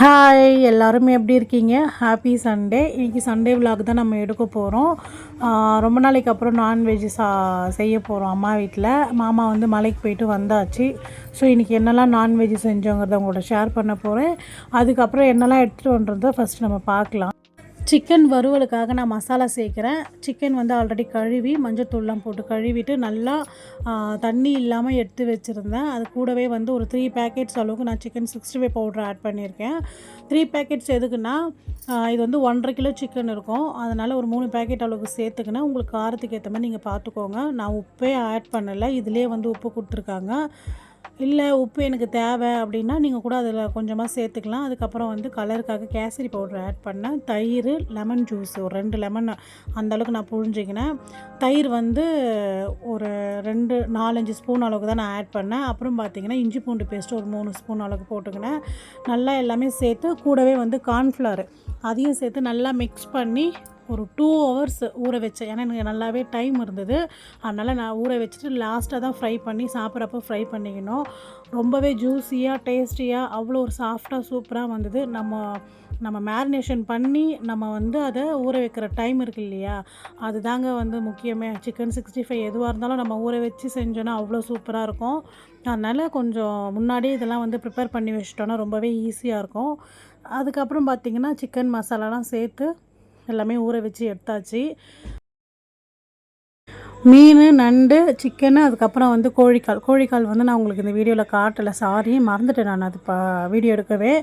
Hi எல்லாருமே எப்படி இருக்கீங்க? ஹாப்பி சண்டே இன்றைக்கி சண்டே விலாக் தான் நம்ம எடுக்க போகிறோம் ரொம்ப நாளைக்கு அப்புறம் நான்வெஜ் சா செய்ய போகிறோம் அம்மா வீட்டில் மாமா வந்து மலைக்கு போயிட்டு வந்தாச்சு. ஸோ இன்றைக்கி என்னெல்லாம் நான்வெஜ் செஞ்சோங்கிறத உங்கள்கிட்ட ஷேர் பண்ண போகிறேன் அதுக்கப்புறம் என்னெல்லாம் எடுத்துகிட்டு வந்துறத ஃபஸ்ட் நம்ம பார்க்கலாம். சிக்கன் வறுவலுக்காக நான் மசாலா சேர்க்குறேன். சிக்கன் வந்து ஆல்ரெடி கழுவி மஞ்சத்தூள்லாம் போட்டு கழுவிட்டு நல்லா தண்ணி இல்லாமல் எடுத்து வச்சுருந்தேன். அது கூடவே வந்து ஒரு த்ரீ பேக்கெட்ஸ் அளவுக்கு நான் chicken sixty five powder add பண்ணியிருக்கேன். த்ரீ பேக்கெட்ஸ் எதுக்குன்னா இது வந்து ஒன்றரை கிலோ சிக்கன் இருக்கும். அதனால் ஒரு மூணு பேக்கெட் அளவுக்கு சேர்த்துக்கினா உங்களுக்கு காரத்துக்கு ஏற்ற மாதிரி நீங்கள் பார்த்துக்கோங்க. நான் உப்பே ஆட் பண்ணலை. இதிலே வந்து உப்பு கொடுத்துருக்காங்க. இல்லை உப்பு எனக்கு தேவை அப்படின்னா நீங்கள் கூட அதில் கொஞ்சமாக சேர்த்துக்கலாம். அதுக்கப்புறம் வந்து கலருக்காக கேசரி பவுடர் ஆட் பண்ணேன். தயிர் லெமன் ஜூஸ் ஒரு ரெண்டு லெமன் அந்த அளவுக்கு நான் புழிஞ்சிக்கினேன். தயிர் வந்து ஒரு ரெண்டு நாலஞ்சு ஸ்பூன் அளவுக்கு தான் நான் ஆட் பண்ணேன். அப்புறம் பார்த்தீங்கன்னா இஞ்சி பூண்டு பேஸ்ட் ஒரு மூணு ஸ்பூன் அளவுக்கு போட்டுக்கினேன். நல்லா எல்லாமே சேர்த்து கூடவே வந்து கார்ன்ஃப்ளவர் அதையும் சேர்த்து நல்லா மிக்ஸ் பண்ணி ஒரு டூ ஹவர்ஸ் ஊற வச்சேன் ஏன்னா எனக்கு நல்லாவே டைம் இருந்தது. அதனால் நான் ஊற வச்சுட்டு லாஸ்ட்டாக தான் ஃப்ரை பண்ணி சாப்பிட்றப்போ ஃப்ரை பண்ணிக்கணும் ரொம்பவே ஜூஸியாக டேஸ்டியாக அவ்வளோ ஒரு சாஃப்டாக சூப்பராக வந்தது. நம்ம நம்ம மேரினேஷன் பண்ணி நம்ம வந்து அதை ஊற வைக்கிற டைம் இருக்கு இல்லையா? அதுதாங்க வந்து முக்கியமே. சிக்கன் சிக்ஸ்டி ஃபைவ் எதுவாக இருந்தாலும் நம்ம ஊற வச்சு செஞ்சோன்னா அவ்வளோ சூப்பராக இருக்கும். அதனால் கொஞ்சம் முன்னாடியே இதெல்லாம் வந்து ப்ரிப்பேர் பண்ணி வச்சிட்டோன்னா ரொம்பவே ஈஸியாக இருக்கும். அதுக்கப்புறம் பார்த்திங்கன்னா சிக்கன் மசாலாலாம் சேர்த்து எல்லாமே ஊற வச்சு எடுத்தாச்சு. மீன் நண்டு சிக்கனு அதுக்கப்புறம் வந்து கோழிக்கால். கோழிக்கால் வந்து நான் உங்களுக்கு இந்த வீடியோவில் காட்டலை. சாரி மறந்துட்டேன் நான் அது வீடியோ எடுக்கவே.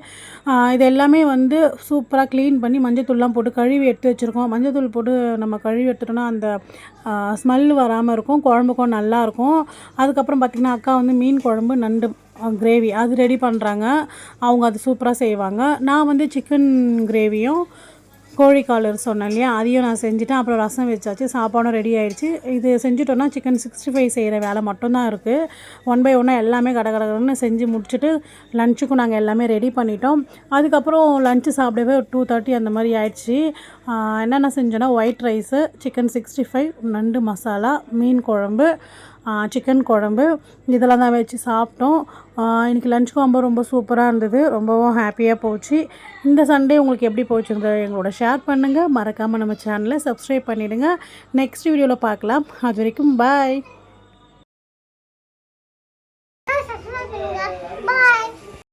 இது எல்லாமே வந்து சூப்பராக க்ளீன் பண்ணி மஞ்சத்தூள்லாம் போட்டு கழுவி எடுத்து வச்சுருக்கோம். மஞ்சத்தூள் போட்டு நம்ம கழுவி எடுத்துட்டோன்னா அந்த ஸ்மெல் வராமல் இருக்கும். குழம்புக்கும் நல்லாயிருக்கும் அதுக்கப்புறம் பார்த்திங்கன்னா அக்கா வந்து மீன் குழம்பு நண்டு கிரேவி அது ரெடி பண்ணுறாங்க அவங்க அது சூப்பராக செய்வாங்க. நான் வந்து சிக்கன் கிரேவியும் கோழிக்கால் சொன்னேன் இல்லையா? அதையும் நான் செஞ்சுட்டேன். அப்புறம் ரசம் வச்சாச்சு. சாப்பாடும் ரெடி ஆகிடுச்சு இது செஞ்சுட்டோன்னா சிக்கன் சிக்ஸ்டி ஃபைவ் செய்கிற வேலை மட்டும்தான் இருக்குது ஒன் பை ஒன்னாக எல்லாமே கட கடகடன்னு செஞ்சு முடிச்சுட்டு லஞ்சுக்கும் நாங்கள் எல்லாமே ரெடி பண்ணிட்டோம். அதுக்கப்புறம் லஞ்சு சாப்பிடவே டூ தேர்ட்டி அந்த மாதிரி ஆயிடுச்சு. என்னென்ன செஞ்சோன்னா white rice chicken sixty five நண்டு மசாலா மீன் குழம்பு சிக்கன் குழம்பு. இதெல்லாம் தான் வச்சு சாப்பிட்டோம். இன்றைக்கி லஞ்ச் காம்போ ரொம்ப சூப்பராக இருந்தது. ரொம்பவும் ஹாப்பியாக போச்சு. இந்த சண்டே உங்களுக்கு எப்படி போச்சுங்கிறத எங்களோட ஷேர் பண்ணுங்கள் மறக்காமல் நம்ம சேனலை சப்ஸ்கிரைப் பண்ணிவிடுங்க நெக்ஸ்ட் வீடியோவில் பார்க்கலாம். அது வரைக்கும் பாய்